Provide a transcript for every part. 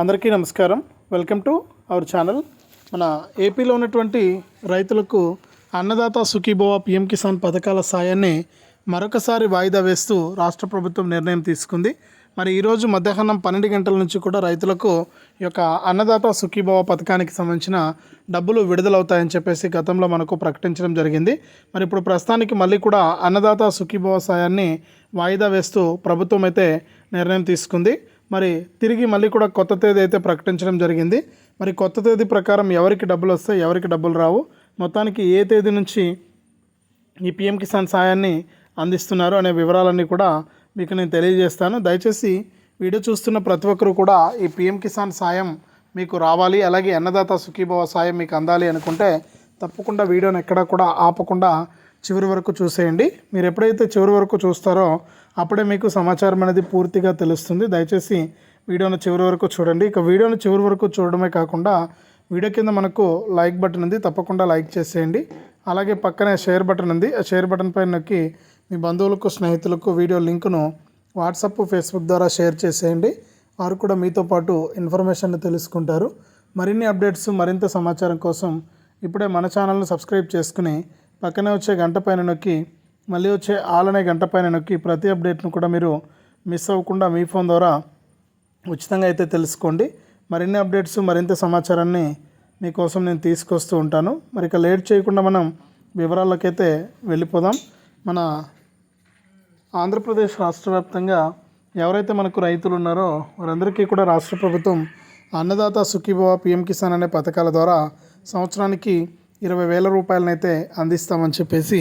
అందరికీ నమస్కారం. Welcome to our channel మన ఏపీలో ఉన్నటువంటి రైతులకు అన్నదాత సుఖీభవ పిఎం కిసాన్ పథకాల సాయాన్ని మరొకసారి వాయిదా వేస్తూ రాష్ట్ర ప్రభుత్వం నిర్ణయం తీసుకుంది. మరి ఈరోజు మధ్యాహ్నం పన్నెండు గంటల నుంచి కూడా రైతులకు ఈ యొక్క అన్నదాత సుఖీభవ పథకానికి సంబంధించిన డబ్బులు విడుదలవుతాయని చెప్పేసి గతంలో మనకు ప్రకటించడం జరిగింది. మరి ఇప్పుడు ప్రస్తుతానికి మళ్ళీ కూడా అన్నదాత సుఖీభవ సాయాన్ని వాయిదా వేస్తూ ప్రభుత్వం అయితే నిర్ణయం తీసుకుంది. మరి తిరిగి మళ్ళీ కూడా కొత్త తేదీ అయితే ప్రకటించడం జరిగింది. మరి కొత్త తేదీ ప్రకారం ఎవరికి డబ్బులు వస్తాయి ఎవరికి డబ్బులు రావు? మొత్తానికి ఏ తేదీ నుంచి ఈ పిఎం కిసాన్ సాయాన్ని అందిస్తున్నారు అనే వివరాలన్నీ కూడా మీకు నేను తెలియజేస్తాను. దయచేసి వీడియో చూస్తున్న ప్రతి ఒక్కరు కూడా ఈ పిఎం కిసాన్ సాయం మీకు రావాలి అలాగే అన్నదాత సుఖీభవ సాయం మీకు అందాలి అనుకుంటే తప్పకుండా వీడియోని ఎక్కడా కూడా ఆపకుండా చివరి వరకు చూసేయండి. మీరు ఎప్పుడైతే చివరి వరకు చూస్తారో అప్పుడే మీకు సమాచారం అనేది పూర్తిగా తెలుస్తుంది. దయచేసి వీడియోను చివరి వరకు చూడండి. ఇక వీడియోను చివరి వరకు చూడడమే కాకుండా వీడియో కింద మనకు లైక్ బటన్ ఉంది. తప్పకుండా లైక్ చేసేయండి. అలాగే పక్కనే షేర్ బటన్ ఉంది. ఆ షేర్ బటన్ పైన నొక్కి మీ బంధువులకు స్నేహితులకు వీడియో లింకును వాట్సాప్ ఫేస్బుక్ ద్వారా షేర్ చేసేయండి. వారు కూడా మీతో పాటు ఇన్ఫర్మేషన్ తెలుసుకుంటారు. మరిన్ని అప్డేట్స్ మరింత సమాచారం కోసం ఇప్పుడే మన ఛానల్ను సబ్స్క్రైబ్ చేసుకుని పక్కనే వచ్చే గంట పైన నొక్కి మళ్ళీ వచ్చే ఆల్ అనే గంట పైన నొక్కి ప్రతి అప్డేట్ను కూడా మీరు మిస్ అవ్వకుండా మీ ఫోన్ ద్వారా ఉచితంగా అయితే తెలుసుకోండి. మరిన్ని అప్డేట్స్ మరింత సమాచారాన్ని మీకోసం నేను తీసుకొస్తూ ఉంటాను. మరి ఇక లేట్ చేయకుండా మనం వివరాలకైతే వెళ్ళిపోదాం. మన ఆంధ్రప్రదేశ్ రాష్ట్ర వ్యాప్తంగా ఎవరైతే మనకు రైతులు ఉన్నారో వారందరికీ కూడా రాష్ట్ర ప్రభుత్వం అన్నదాత సుఖీభవ పిఎం కిసాన్ అనే పథకాల ద్వారా సంవత్సరానికి ఇరవై వేల రూపాయలనైతే అందిస్తామని చెప్పేసి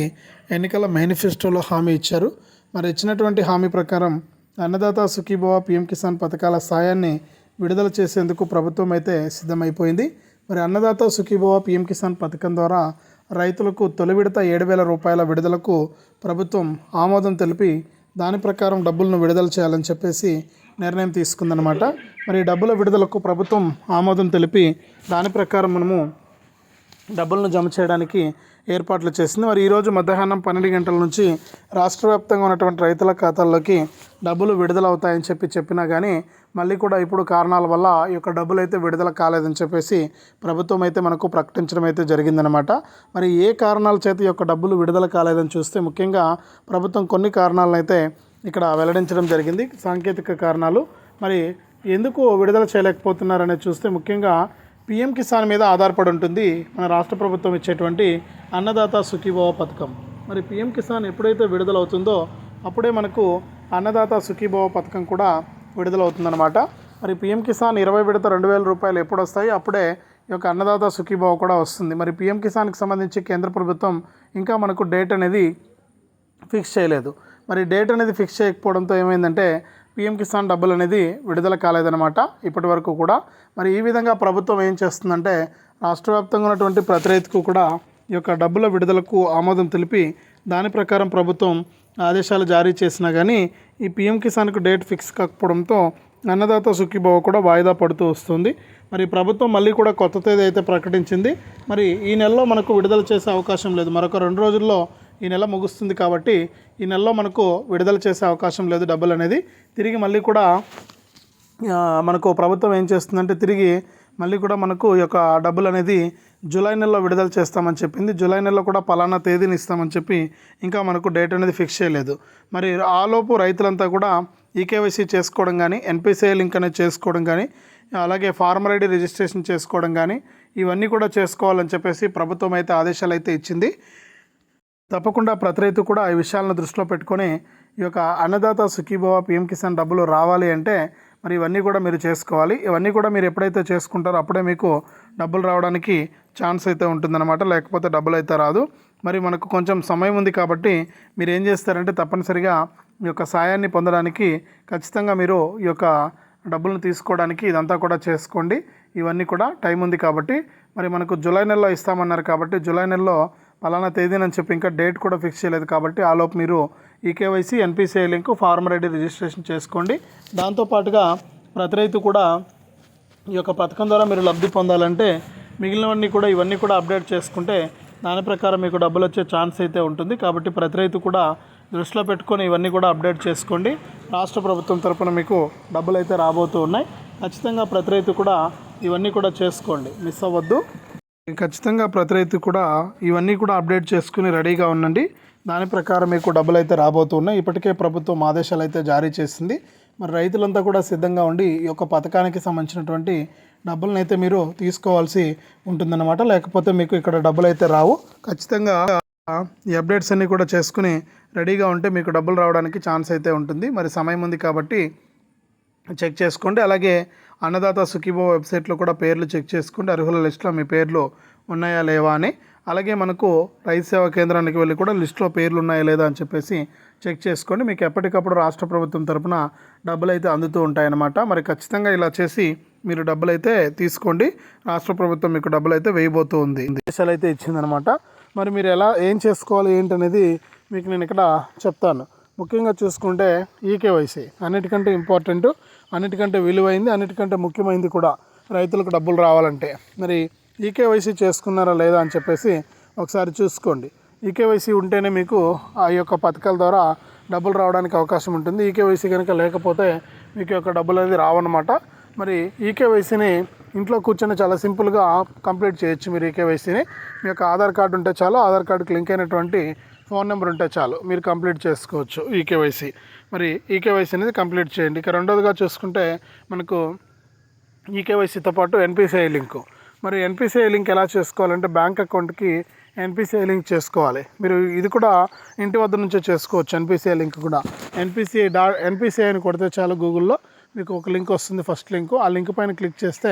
ఎన్నికల మేనిఫెస్టోలో హామీ ఇచ్చారు. మరి ఇచ్చినటువంటి హామీ ప్రకారం అన్నదాత సుఖీభవ పిఎం కిసాన్ పథకాల సాయాన్ని విడుదల చేసేందుకు ప్రభుత్వం అయితే సిద్ధమైపోయింది. మరి అన్నదాత సుఖీభవ పిఎం కిసాన్ పథకం ద్వారా రైతులకు తొలి విడత ఏడు వేల రూపాయల విడుదలకు ప్రభుత్వం ఆమోదం తెలిపి దాని ప్రకారం డబ్బులను విడుదల చేయాలని చెప్పేసి నిర్ణయం తీసుకుందనమాట మరి డబ్బుల విడుదలకు ప్రభుత్వం ఆమోదం తెలిపి దాని ప్రకారం మనము డబ్బులను జమ చేయడానికి ఏర్పాట్లు చేసింది. మరి ఈరోజు మధ్యాహ్నం పన్నెండు గంటల నుంచి రాష్ట్ర వ్యాప్తంగా ఉన్నటువంటి రైతుల ఖాతాల్లోకి డబ్బులు విడుదల అవుతాయని చెప్పి చెప్పినా కానీ మళ్ళీ కూడా ఇప్పుడు కారణాల వల్ల ఈ యొక్క డబ్బులు అయితే విడుదల కాలేదని చెప్పేసి ప్రభుత్వం అయితే మనకు ప్రకటించడం అయితే జరిగిందనమాట మరి ఏ కారణాల చేత ఈ యొక్క డబ్బులు విడుదల కాలేదని చూస్తే ముఖ్యంగా ప్రభుత్వం కొన్ని కారణాలను అయితే ఇక్కడ వెల్లడించడం జరిగింది. సాంకేతిక కారణాలు. మరి ఎందుకు విడుదల చేయలేకపోతున్నారనేది చూస్తే ముఖ్యంగా పిఎం కిసాన్ మీద ఆధారపడి ఉంటుంది. మన రాష్ట్ర ప్రభుత్వం ఇచ్చేటువంటి అన్నదాత సుఖీభవ పథకం. మరి పిఎం కిసాన్ ఎప్పుడైతే విడుదలవుతుందో అప్పుడే మనకు అన్నదాత సుఖీభవ పథకం కూడా విడుదలవుతుందన్నమాట. మరి పిఎం కిసాన్ ఇరవై విడత రెండు వేల రూపాయలు ఎప్పుడు వస్తాయి అప్పుడే ఈ యొక్క అన్నదాత సుఖీభావ కూడా వస్తుంది. మరి పిఎం కిసాన్కి సంబంధించి కేంద్ర ప్రభుత్వం ఇంకా మనకు డేట్ అనేది ఫిక్స్ చేయలేదు. మరి డేట్ అనేది ఫిక్స్ చేయకపోవడంతో ఏమైందంటే పిఎం కిసాన్ డబ్బులు అనేది విడుదల కాలేదన్నమాట. ఇప్పటి వరకు కూడా మరి ఈ విధంగా ప్రభుత్వం ఏం చేస్తుందంటే రాష్ట్ర వ్యాప్తంగా ఉన్నటువంటి ప్రతి రైతుకు కూడా ఈ యొక్క డబ్బుల విడుదలకు ఆమోదం తెలిపి దాని ప్రకారం ప్రభుత్వం ఆదేశాలు జారీ చేసినా కానీ ఈ పిఎం కిసాన్కు డేట్ ఫిక్స్ కాకపోవడంతో అన్నదాత సుఖీభావ కూడా వాయిదా పడుతూ వస్తుంది. మరి ప్రభుత్వం మళ్ళీ కూడా కొత్త తేదీ అయితే ప్రకటించింది. మరి ఈ నెలలో మనకు విడుదల చేసే అవకాశం లేదు. మరొక రెండు రోజుల్లో ఈ నెల ముగుస్తుంది కాబట్టి ఈ నెలలో మనకు విడుదల చేసే అవకాశం లేదు డబ్బులు అనేది. తిరిగి మళ్ళీ కూడా మనకు ప్రభుత్వం ఏం చేస్తుందంటే తిరిగి మళ్ళీ కూడా మనకు ఈ యొక్క డబ్బులు అనేది జూలై నెలలో విడుదల చేస్తామని చెప్పింది. జూలై నెలలో కూడా పలానా తేదీని ఇస్తామని చెప్పి ఇంకా మనకు డేట్ అనేది ఫిక్స్ చేయలేదు. మరి ఆలోపు రైతులంతా కూడా ఈకేవైసీ చేసుకోవడం కానీ ఎన్పిసిఐ లింక్ అనేది చేసుకోవడం కానీ అలాగే ఫార్మర్ ఐడి రిజిస్ట్రేషన్ చేసుకోవడం కానీ ఇవన్నీ కూడా చేసుకోవాలని చెప్పేసి ప్రభుత్వం అయితే ఆదేశాలు అయితే ఇచ్చింది. తప్పకుండా ప్రతి రైతు కూడా ఈ విషయాలను దృష్టిలో పెట్టుకొని ఈ యొక్క అన్నదాత సుఖీభవ పిఎం కిసాన్ డబ్బులు రావాలి అంటే మరి ఇవన్నీ కూడా మీరు చేసుకోవాలి. ఇవన్నీ కూడా మీరు ఎప్పుడైతే చేసుకుంటారో అప్పుడే మీకు డబ్బులు రావడానికి ఛాన్స్ అయితే ఉంటుందన్నమాట. లేకపోతే డబ్బులు అయితే రాదు. మరి మనకు కొంచెం సమయం ఉంది కాబట్టి మీరు ఏం చేస్తారంటే తప్పనిసరిగా ఈ యొక్క సాయాన్ని పొందడానికి ఖచ్చితంగా మీరు ఈ యొక్క డబ్బులను తీసుకోవడానికి ఇదంతా కూడా చేసుకోండి. ఇవన్నీ కూడా టైం ఉంది కాబట్టి మరి మనకు జూలై నెలలో ఇస్తామన్నారు కాబట్టి జూలై నెలలో పలానా తేదీనని చెప్పి ఇంకా డేట్ కూడా ఫిక్స్ చేయలేదు కాబట్టి ఆలోపు మీరు eKYC NPCI link farmer ID registration చేసుకోండి. దాంతోపాటుగా ప్రతి రైతు కూడా ఈ యొక్క పథకం ద్వారా మీరు లబ్ధి పొందాలంటే మిగిలినవన్నీ కూడా ఇవన్నీ కూడా అప్డేట్ చేసుకుంటే దాని ప్రకారం మీకు డబ్బులు వచ్చే ఛాన్స్ అయితే ఉంటుంది. కాబట్టి ప్రతి రైతు కూడా దృష్టిలో పెట్టుకొని ఇవన్నీ కూడా అప్డేట్ చేసుకోండి. రాష్ట్ర ప్రభుత్వం తరపున మీకు డబ్బులు అయితే రాబోతూ ఉన్నాయి. ఖచ్చితంగా ప్రతి రైతు కూడా ఇవన్నీ కూడా చేసుకోండి. మిస్ అవ్వద్దు. ఖచ్చితంగా ప్రతి రైతు కూడా ఇవన్నీ కూడా అప్డేట్ చేసుకుని రెడీగా ఉండండి. దాని ప్రకారం మీకు డబ్బులు అయితే రాబోతున్నాయి. ఇప్పటికే ప్రభుత్వం ఆదేశాలు అయితే జారీ చేసింది. మరి రైతులంతా కూడా సిద్ధంగా ఉండి ఈ యొక్క పథకానికి సంబంధించినటువంటి డబ్బులను అయితే మీరు తీసుకోవాల్సి ఉంటుందన్నమాట. లేకపోతే మీకు ఇక్కడ డబ్బులు అయితే రావు. ఖచ్చితంగా ఈ అప్డేట్స్ అన్నీ కూడా చేసుకుని రెడీగా ఉంటే మీకు డబ్బులు రావడానికి ఛాన్స్ అయితే ఉంటుంది. మరి సమయం ఉంది కాబట్టి చెక్ చేసుకోండి. అలాగే అన్నదాత సుఖీభో వెబ్సైట్లో కూడా పేర్లు చెక్ చేసుకోండి. అర్హుల లిస్టులో మీ పేర్లు ఉన్నాయా లేవా అని. అలాగే మనకు రైతు సేవా కేంద్రానికి వెళ్ళి కూడా లిస్టులో పేర్లు ఉన్నాయా లేదా అని చెప్పేసి చెక్ చేసుకోండి. మీకు ఎప్పటికప్పుడు రాష్ట్ర ప్రభుత్వం తరపున డబ్బులు అయితే అందుతూ ఉంటాయన్నమాట. మరి ఖచ్చితంగా ఇలా చేసి మీరు డబ్బులు అయితే తీసుకోండి. రాష్ట్ర ప్రభుత్వం మీకు డబ్బులు అయితే వేయబోతూ ఉంది. దేశాలు అయితే ఇచ్చిందనమాట మరి మీరు ఎలా ఏం చేసుకోవాలి ఏంటనేది మీకు నేను ఇక్కడ చెప్తాను. ముఖ్యంగా చూసుకుంటే ఈకేవైసీ అన్నిటికంటే ఇంపార్టెంట్ అన్నిటికంటే విలువైంది అన్నిటికంటే ముఖ్యమైనది కూడా రైతులకు డబ్బులు రావాలంటే. మరి ఈకేవైసీ చేసుకున్నారా లేదా అని చెప్పేసి ఒకసారి చూసుకోండి. ఈకేవైసీ ఉంటేనే మీకు ఆ యొక్క పథకాల ద్వారా డబ్బులు రావడానికి అవకాశం ఉంటుంది. ఈకేవైసీ కనుక లేకపోతే మీకు యొక్క డబ్బులు అనేది రావన్నమాట. మరి ఈకేవైసీని ఇంట్లో కూర్చొని చాలా సింపుల్గా కంప్లీట్ చేయొచ్చు మీరు ఈకేవైసీని మీ యొక్క ఆధార్ కార్డు ఉంటే చాలు ఆధార్ కార్డుకి లింక్ అయినటువంటి ఫోన్ నెంబర్ ఉంటే చాలు మీరు కంప్లీట్ చేసుకోవచ్చు ఈకేవైసీ మరి ఈకేవైసీ అనేది కంప్లీట్ చేయండి. ఇక రెండోదిగా చూసుకుంటే మనకు ఈకేవైసీతో పాటు ఎన్పిసిఐ లింకు. మరి ఎన్పిసిఐ లింక్ ఎలా చేసుకోవాలంటే బ్యాంక్ అకౌంట్కి ఎన్పిసిఐ లింక్ చేసుకోవాలి. మీరు ఇది కూడా ఇంటి వద్ద నుంచే చేసుకోవచ్చు ఎన్పిసిఐ లింక్ కూడా. ఎన్పిసిఐ డా ఎన్పిసిఐ అని కొడితే చాలు గూగుల్లో మీకు ఒక లింక్ వస్తుంది ఫస్ట్ లింక్. ఆ లింక్ పైన క్లిక్ చేస్తే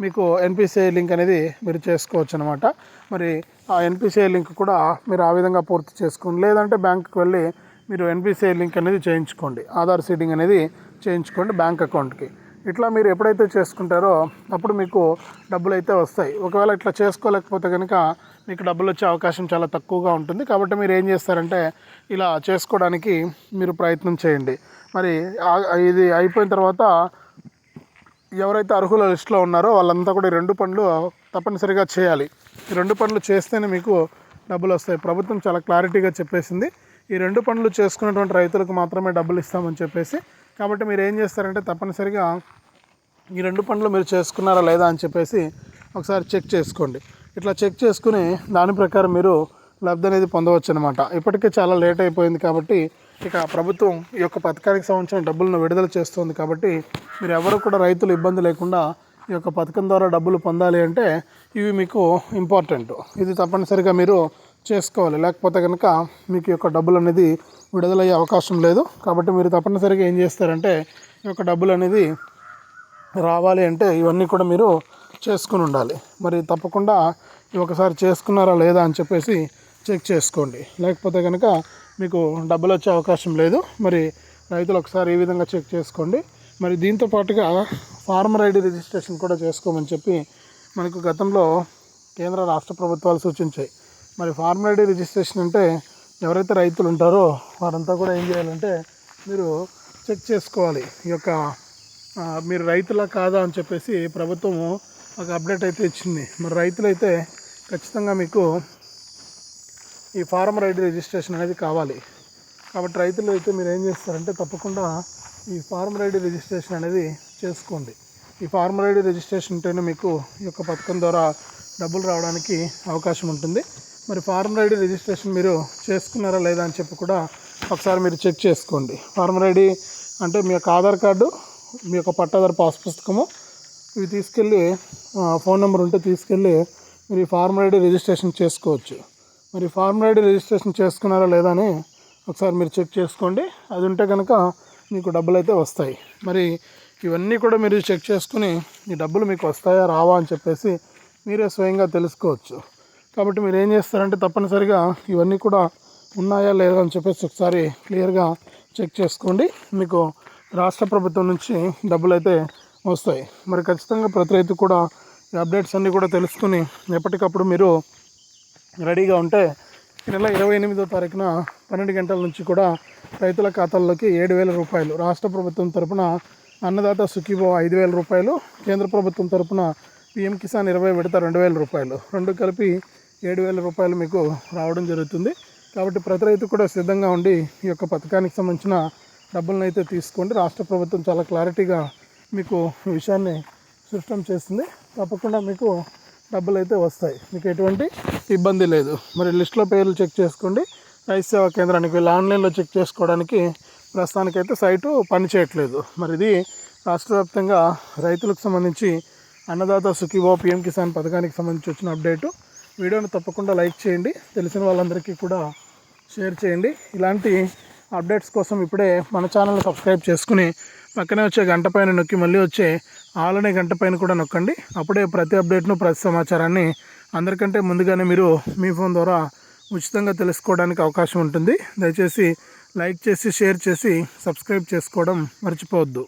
మీకు ఎన్పిసిఐ లింక్ అనేది మీరు చేసుకోవచ్చు అనమాట మరి ఆ ఎన్పిసిఐ లింక్ కూడా మీరు ఆ విధంగా పూర్తి చేసుకోండి లేదంటే బ్యాంకుకి వెళ్ళి మీరు ఎన్పిసిఐ లింక్ అనేది చేయించుకోండి. ఆధార్ సీడింగ్ అనేది చేయించుకోండి బ్యాంక్ అకౌంట్కి. ఇట్లా మీరు ఎప్పుడైతే చేసుకుంటారో అప్పుడు మీకు డబ్బులు అయితే వస్తాయి. ఒకవేళ ఇట్లా చేసుకోలేకపోతే కనుక మీకు డబ్బులు వచ్చే అవకాశం చాలా తక్కువగా ఉంటుంది. కాబట్టి మీరు ఏం చేస్తారంటే ఇలా చేసుకోవడానికి మీరు ప్రయత్నం చేయండి. మరి ఇది అయిపోయిన తర్వాత ఎవరైతే అర్హుల లిస్టులో ఉన్నారో వాళ్ళంతా కూడా రెండు పనులు తప్పనిసరిగా చేయాలి. ఈ రెండు పనులు చేస్తేనే మీకు డబ్బులు వస్తాయి. ప్రభుత్వం చాలా క్లారిటీగా చెప్పేసింది. ఈ రెండు పనులు చేసుకున్నటువంటి రైతులకు మాత్రమే డబ్బులు ఇస్తామని చెప్పేసి కాబట్టి మీరు ఏం చేస్తారంటే తప్పనిసరిగా ఈ రెండు పనులు మీరు చేసుకున్నారా లేదా అని చెప్పేసి ఒకసారి చెక్ చేసుకోండి. ఇట్లా చెక్ చేసుకుని దాని ప్రకారం మీరు లబ్ధి అనేది పొందవచ్చు అనమాట ఇప్పటికే చాలా లేట్ అయిపోయింది కాబట్టి ఇక ప్రభుత్వం ఈ యొక్క పథకానికి సంబంధించిన డబ్బులను విడుదల చేస్తుంది కాబట్టి మీరు ఎవరు కూడా రైతులు ఇబ్బంది లేకుండా ఈ యొక్క పథకం ద్వారా డబ్బులు పొందాలి అంటే ఇవి మీకు ఇంపార్టెంట్ ఇది తప్పనిసరిగా మీరు చేసుకోవాలి. లేకపోతే కనుక మీకు యొక్క డబ్బులు అనేది విడుదలయ్యే అవకాశం లేదు. కాబట్టి మీరు తప్పనిసరిగా ఏం చేస్తారంటే ఈ యొక్క డబ్బులు అనేది రావాలి అంటే ఇవన్నీ కూడా మీరు చేసుకుని ఉండాలి. మరి తప్పకుండా ఒకసారి చేసుకున్నారా లేదా అని చెప్పేసి చెక్ చేసుకోండి. లేకపోతే కనుక మీకు డబ్బులు వచ్చే అవకాశం లేదు. మరి రైతులు ఒకసారి ఈ విధంగా చెక్ చేసుకోండి. మరి దీంతో పాటుగా ఫార్మర్ ఐడి రిజిస్ట్రేషన్ కూడా చేసుకోమని చెప్పి మనకు గతంలో కేంద్ర రాష్ట్ర ప్రభుత్వాలు సూచించాయి. మరి ఫార్మర్ ఐడి రిజిస్ట్రేషన్ అంటే ఎవరైతే రైతులు ఉంటారో వారంతా కూడా ఏం చేయాలంటే మీరు చెక్ చేసుకోవాలి. ఈ యొక్క మీరు రైతులా కాదా అని చెప్పేసి ప్రభుత్వము ఒక అప్డేట్ అయితే ఇచ్చింది. మరి రైతులైతే ఖచ్చితంగా మీకు ఈ ఫార్మర్ ఐడి రిజిస్ట్రేషన్ అనేది కావాలి. కాబట్టి రైతులు అయితే మీరు ఏం చేస్తారంటే తప్పకుండా ఈ ఫార్మర్ ఐడి రిజిస్ట్రేషన్ అనేది చేసుకోండి. ఈ ఫార్మర్ ఐడి రిజిస్ట్రేషన్ ఉంటేనే మీకు ఈ యొక్క పథకం ద్వారా డబ్బులు రావడానికి అవకాశం ఉంటుంది. మరి ఫార్మర్ ఐడి రిజిస్ట్రేషన్ మీరు చేసుకున్నారా లేదా అని చెప్పి కూడా ఒకసారి మీరు చెక్ చేసుకోండి. ఫార్మర్ ఐడి అంటే మీ యొక్క ఆధార్ కార్డు మీ యొక్క పట్టాదారు పాస్ పుస్తకము ఇవి తీసుకెళ్ళి ఫోన్ నెంబర్ ఉంటే తీసుకెళ్ళి మీరు ఈ ఫార్మర్ ఐడి రిజిస్ట్రేషన్ చేసుకోవచ్చు. మరి ఫార్మర్ ఐడి రిజిస్ట్రేషన్ చేసుకున్నారా లేదా అని ఒకసారి మీరు చెక్ చేసుకోండి. అది ఉంటే కనుక మీకు డబ్బులు అయితే వస్తాయి. మరి ఇవన్నీ కూడా మీరు చెక్ చేసుకుని ఈ డబ్బులు మీకు వస్తాయా రావా అని చెప్పేసి మీరే స్వయంగా తెలుసుకోవచ్చు. కాబట్టి మీరు ఏం చేస్తారంటే తప్పనిసరిగా ఇవన్నీ కూడా ఉన్నాయా లేదా అని చెప్పేసి ఒకసారి క్లియర్గా చెక్ చేసుకోండి. మీకు రాష్ట్ర ప్రభుత్వం నుంచి డబ్బులు అయితే వస్తాయి. మరి ఖచ్చితంగా ప్రతి రైతు కూడా ఈ అప్డేట్స్ అన్నీ కూడా తెలుసుకుని ఎప్పటికప్పుడు మీరు రెడీగా ఉంటే ఈ నెల ఇరవై ఎనిమిదో తారీఖున పన్నెండు గంటల నుంచి కూడా రైతుల ఖాతాల్లోకి ఏడు వేల రూపాయలు రాష్ట్ర ప్రభుత్వం తరపున అన్నదాత సుఖీభో ఐదు వేల రూపాయలు కేంద్ర ప్రభుత్వం తరపున పిఎం కిసాన్ ఇరవై విడత రెండు వేల రూపాయలు రెండు కలిపి ఏడు వేల రూపాయలు మీకు రావడం జరుగుతుంది. కాబట్టి ప్రతి రైతు కూడా సిద్ధంగా ఉండి ఈ యొక్క పథకానికి సంబంధించిన డబ్బులను అయితే తీసుకోండి. రాష్ట్ర ప్రభుత్వం చాలా క్లారిటీగా మీకు ఈ విషయాన్ని స్పష్టం చేస్తుంది. తప్పకుండా మీకు డబ్బులు అయితే వస్తాయి. మీకు ఎటువంటి ఇబ్బంది లేదు. మరి లిస్ట్లో పేర్లు చెక్ చేసుకోండి. రైతు సేవా కేంద్రానికి వెళ్ళి ఆన్లైన్లో చెక్ చేసుకోవడానికి ప్రస్తుతానికైతే సైటు పనిచేయట్లేదు. మరి ఇది రాష్ట్ర వ్యాప్తంగా రైతులకు సంబంధించి అన్నదాత సుఖీభావ పిఎం కిసాన్ పథకానికి సంబంధించి వచ్చిన అప్డేటు. వీడియోని తప్పకుండా లైక్ చేయండి. తెలిసిన వాళ్ళందరికీ కూడా షేర్ చేయండి. ఇలాంటి అప్డేట్స్ కోసం ఇప్పుడే మన ఛానల్ని సబ్స్క్రైబ్ చేసుకుని పక్కనే వచ్చే గంట పైన నొక్కి మళ్ళీ వచ్చే ఆలనే గంట పైన కూడా నొక్కండి. అప్పుడే ప్రతి అప్డేట్ను ప్రతి సమాచారాన్ని అందరికంటే ముందుగానే మీరు మీ ఫోన్ ద్వారా ఉచితంగా తెలుసుకోవడానికి అవకాశం ఉంటుంది. దయచేసి లైక్ చేసి షేర్ చేసి సబ్స్క్రైబ్ చేసుకోవడం మర్చిపోవద్దు.